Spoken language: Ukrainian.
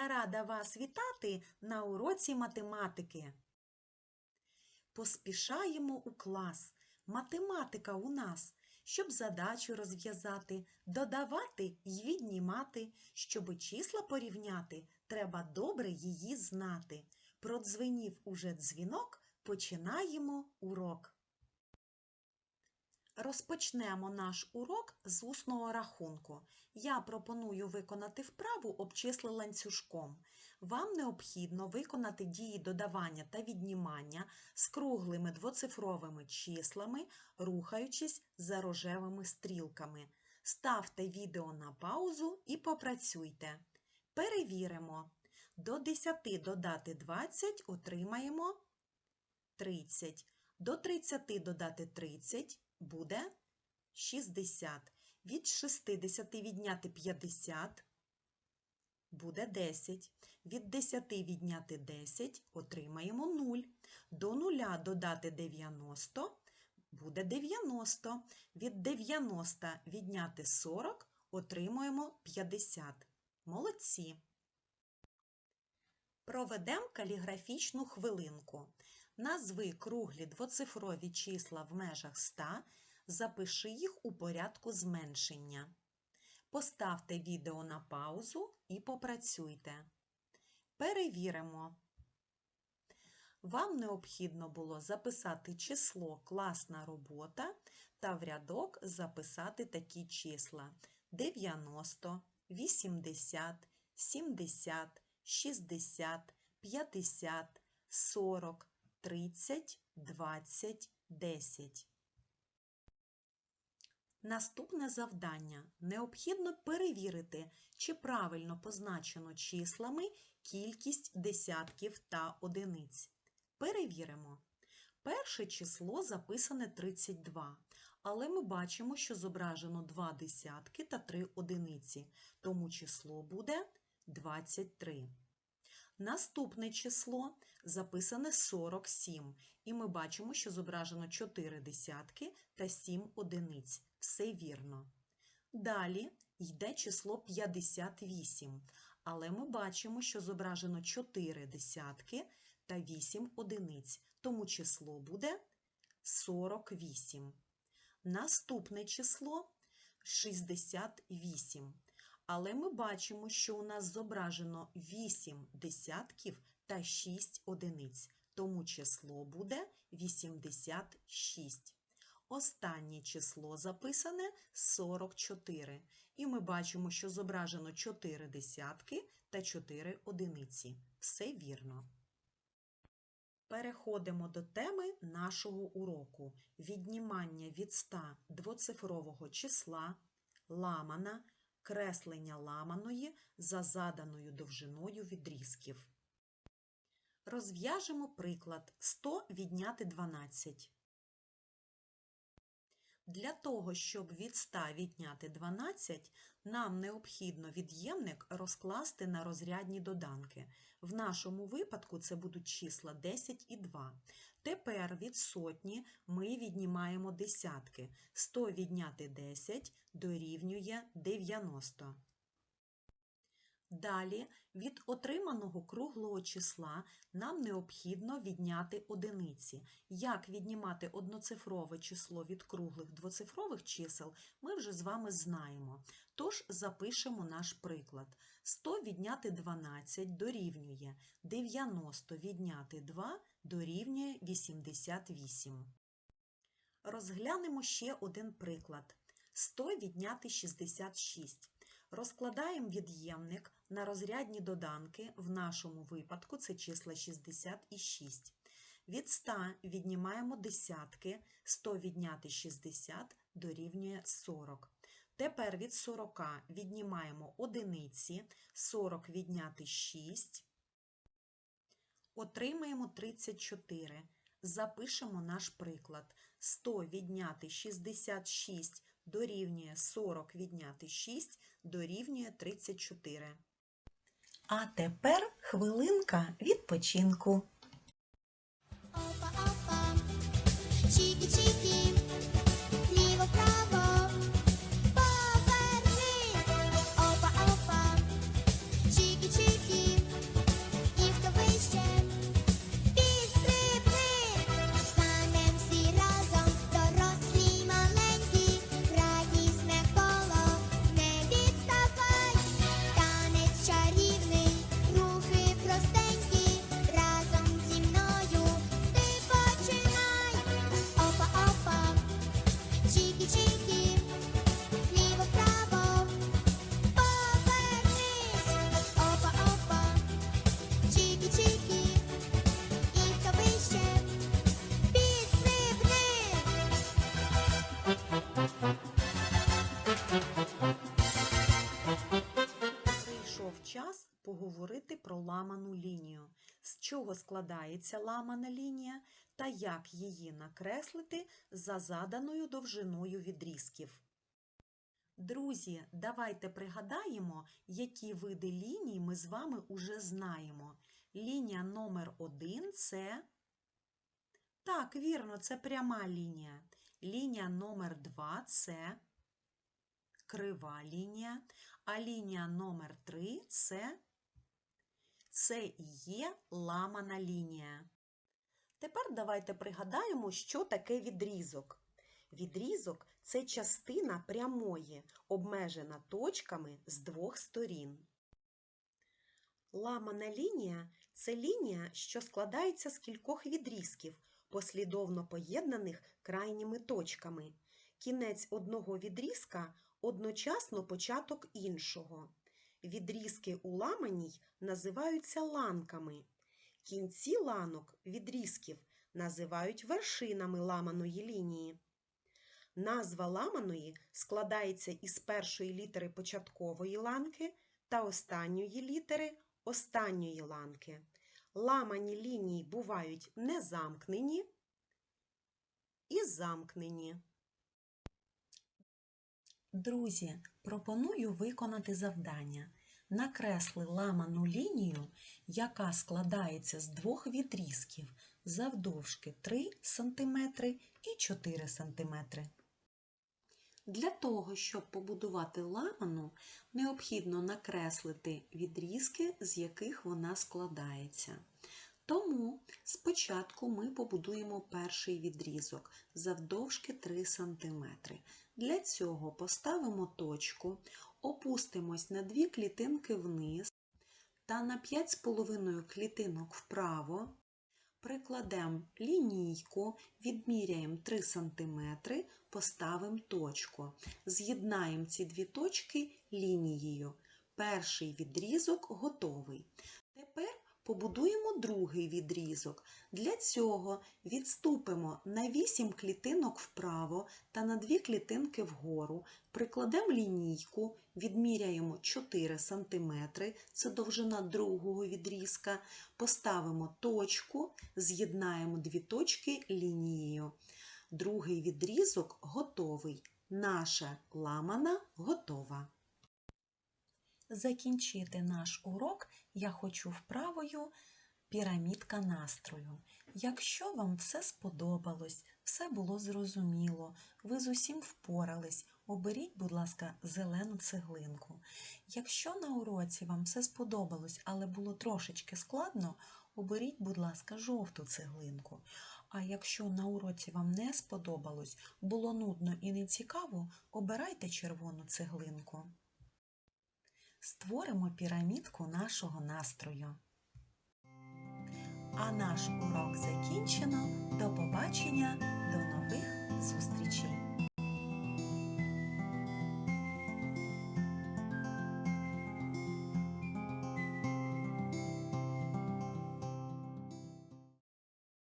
Я рада вас вітати на уроці математики. Поспішаємо у клас. Математика у нас, щоб задачу розв'язати, додавати й віднімати. Щоби числа порівняти, треба добре її знати. Продзвенів уже дзвінок, починаємо урок. Розпочнемо наш урок з усного рахунку. Я пропоную виконати вправу обчисли ланцюжком. Вам необхідно виконати дії додавання та віднімання з круглими двоцифровими числами, рухаючись за рожевими стрілками. Ставте відео на паузу і попрацюйте. Перевіримо. До 10 додати 20 отримаємо 30. До 30 додати 30 буде 60. Від 60 відняти 50 буде 10. Від 10 відняти 10 отримаємо 0. До 0 додати 90 буде 90. Від 90 відняти 40 отримуємо 50. Молодці. Проведемо каліграфічну хвилинку. Назви круглі двоцифрові числа в межах 100, запиши їх у порядку зменшення. Поставте відео на паузу і попрацюйте. Перевіримо. Вам необхідно було записати число класна робота та в рядок записати такі числа 90, 80, 70, 60, 50, 40, 30, 20, 10. Наступне завдання. Необхідно перевірити, чи правильно позначено числами кількість десятків та одиниць. Перевіримо. Перше число записане 32, але ми бачимо, що зображено 2 десятки та 3 одиниці, тому число буде 23. Наступне число записане 47, і ми бачимо, що зображено 4 десятки та 7 одиниць. Все вірно. Далі йде число 58, але ми бачимо, що зображено 4 десятки та 8 одиниць, тому число буде 48. Наступне число 68. Але ми бачимо, що у нас зображено 8 десятків та 6 одиниць, тому число буде 86. Останнє число записане 44. І ми бачимо, що зображено 4 десятки та 4 одиниці. Все вірно. Переходимо до теми нашого уроку. Віднімання від 100 двоцифрового числа, ламана, креслення ламаної за заданою довжиною відрізків. Розв'яжемо приклад 100 відняти 12. Для того, щоб від 100 відняти 12, нам необхідно від'ємник розкласти на розрядні доданки. В нашому випадку це будуть числа 10 і 2. Тепер від сотні ми віднімаємо десятки. 100 відняти 10 дорівнює 90. Далі від отриманого круглого числа нам необхідно відняти одиниці. Як віднімати одноцифрове число від круглих двоцифрових чисел, ми вже з вами знаємо. Тож запишемо наш приклад. 100 відняти 12 дорівнює 90 відняти 2 дорівнює 88. Розглянемо ще один приклад. 100 відняти 66. Розкладаємо від'ємник на розрядні доданки, в нашому випадку це числа 60 і 6. Від 100 віднімаємо десятки, 100 відняти 60 дорівнює 40. Тепер від 40 віднімаємо одиниці, 40 відняти 6, отримаємо 34. Запишемо наш приклад. 100 відняти 66 дорівнює 40 відняти 6 дорівнює 34. А тепер хвилинка відпочинку. Про ламану лінію. З чого складається ламана лінія та як її накреслити за заданою довжиною відрізків. Друзі, давайте пригадаємо, які види ліній ми з вами уже знаємо. Лінія номер один це. Так, вірно, це пряма лінія. Лінія номер два це крива лінія. А лінія номер 3 це, це є ламана лінія. Тепер давайте пригадаємо, що таке відрізок. Відрізок це частина прямої, обмежена точками з двох сторін. Ламана лінія це лінія, що складається з кількох відрізків, послідовно поєднаних крайніми точками. Кінець одного відрізка одночасно початок іншого. Відрізки у ламаній називаються ланками. Кінці ланок відрізків називають вершинами ламаної лінії. Назва ламаної складається із першої літери початкової ланки та останньої літери останньої ланки. Ламані лінії бувають незамкнені і замкнені. Друзі, пропоную виконати завдання. Накресли ламану лінію, яка складається з двох відрізків завдовжки 3 см і 4 см. Для того, щоб побудувати ламану, необхідно накреслити відрізки, з яких вона складається. Тому спочатку ми побудуємо перший відрізок завдовжки 3 см. Для цього поставимо точку, опустимось на дві клітинки вниз та на 5,5 клітинок вправо, прикладемо лінійку, відміряємо 3 см, поставимо точку. З'єднаємо ці дві точки лінією. Перший відрізок готовий. Побудуємо другий відрізок. Для цього відступимо на 8 клітинок вправо та на 2 клітинки вгору, прикладемо лінійку, відміряємо 4 см, це довжина другого відрізка, поставимо точку, з'єднаємо дві точки лінією. Другий відрізок готовий. Наша ламана готова. Закінчити наш урок я хочу вправою пірамідка настрою. Якщо вам все сподобалось, все було зрозуміло, ви з усім впорались, оберіть, будь ласка, зелену цеглинку. Якщо на уроці вам все сподобалось, але було трошечки складно, оберіть, будь ласка, жовту цеглинку. А якщо на уроці вам не сподобалось, було нудно і не цікаво, обирайте червону цеглинку. Створимо пірамідку нашого настрою. А наш урок закінчено. До побачення, до нових зустрічей!